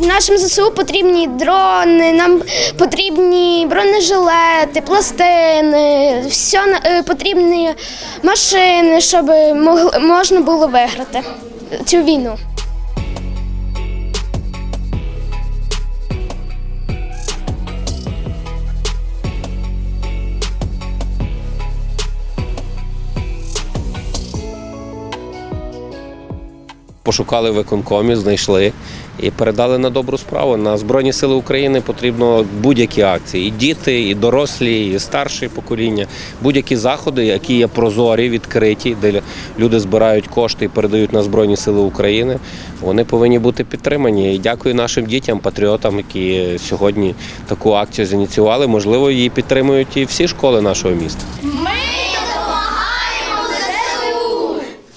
Нашим ЗСУ потрібні дрони, нам потрібні бронежилети, пластини, все потрібні машини, щоб могли- можна було виграти цю війну. Пошукали в виконкомі, знайшли і передали на добру справу. На Збройні Сили України потрібно будь-які акції. І діти, і дорослі, і старше покоління, будь-які заходи, які є прозорі, відкриті, де люди збирають кошти і передають на Збройні Сили України. Вони повинні бути підтримані. І дякую нашим дітям, патріотам, які сьогодні таку акцію зініціювали. Можливо, її підтримують і всі школи нашого міста.